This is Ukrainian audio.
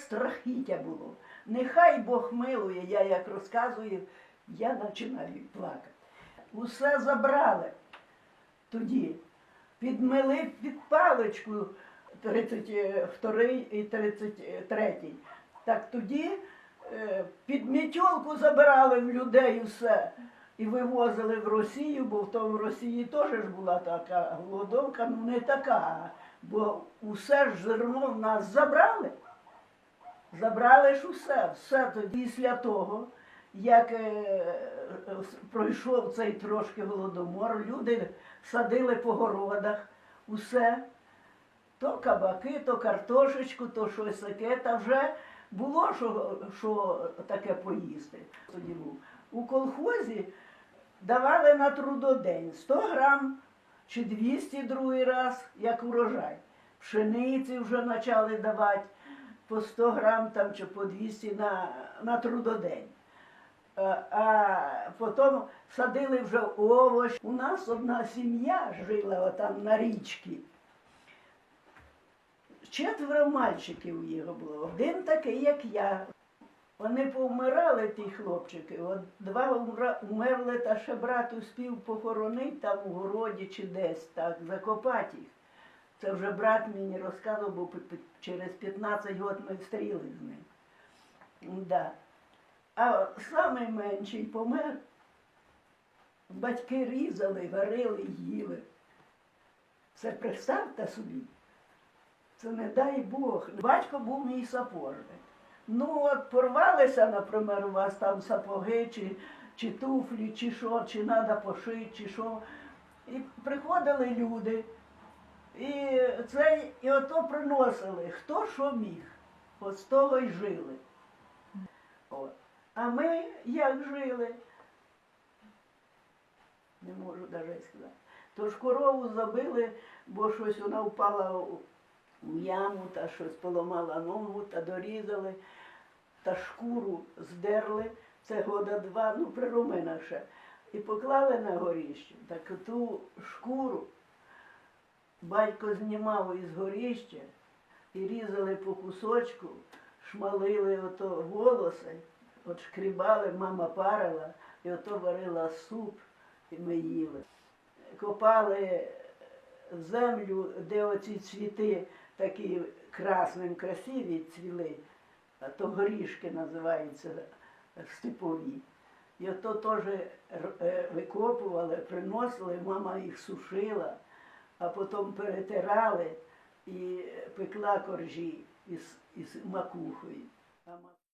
страхіття було. Нехай Бог милує, я як розказую, я починаю плакати. Усе забрали тоді. Підмели під паличку 32 і 33. Так тоді е, під мітьолку забирали в людей усе і вивозили в Росію, бо в тому Росії теж ж була така голодовка, ну не така, бо усе ж зерно в нас забрали. Забрали ж усе, все тоді після того, як е, пройшов цей трошки голодомор, люди садили по городах усе, то кабаки, то картошечку, то щось таке, та вже було що, що таке поїсти. Тоді був. У колхозі давали на трудодень 100 грам чи 200 другий раз, як урожай. Пшениці вже почали давати по 100 грам там, чи по 200 на, на трудодень. Е, А потім садили вже овощ. У нас одна сім'я жила отам на річці. Четверо мальчиків його було. Один такий, як я. Вони повмирали, ті хлопчики. От два умерли, та ще брат успів похоронити там у городі чи десь так, закопати їх. Це вже брат мені розказував, бо через 15 років ми встріли з ним. Да. А самий менший помер. Батьки різали, варили, їли. Це представте собі. Це не дай Бог. Батько був мій сапожник. Ну от порвалися, наприклад, у вас там сапоги, чи, чи туфлі, чи що, чи треба пошити, чи що. І приходили люди. І це, і ото приносили, хто що міг. От з того й жили. От. А ми як жили? Не можу навіть сказати. Тож корову забили, бо щось вона впала у, яму, та щось поламала ногу, та дорізали, та шкуру здерли. Це года два, ну при Румина ще. І поклали на горіще. Так ту шкуру батько знімав із горіща і різали по кусочку, шмалили ото волоси, от шкрібали, мама парила, і ото варила суп, і ми їли. Копали землю, де оці цвіти такі красним красиві цвіли, а то горішки називаються степові. І ото теж е, викопували, приносили, мама їх сушила, а потім перетирали і пекла коржі із, із макухою.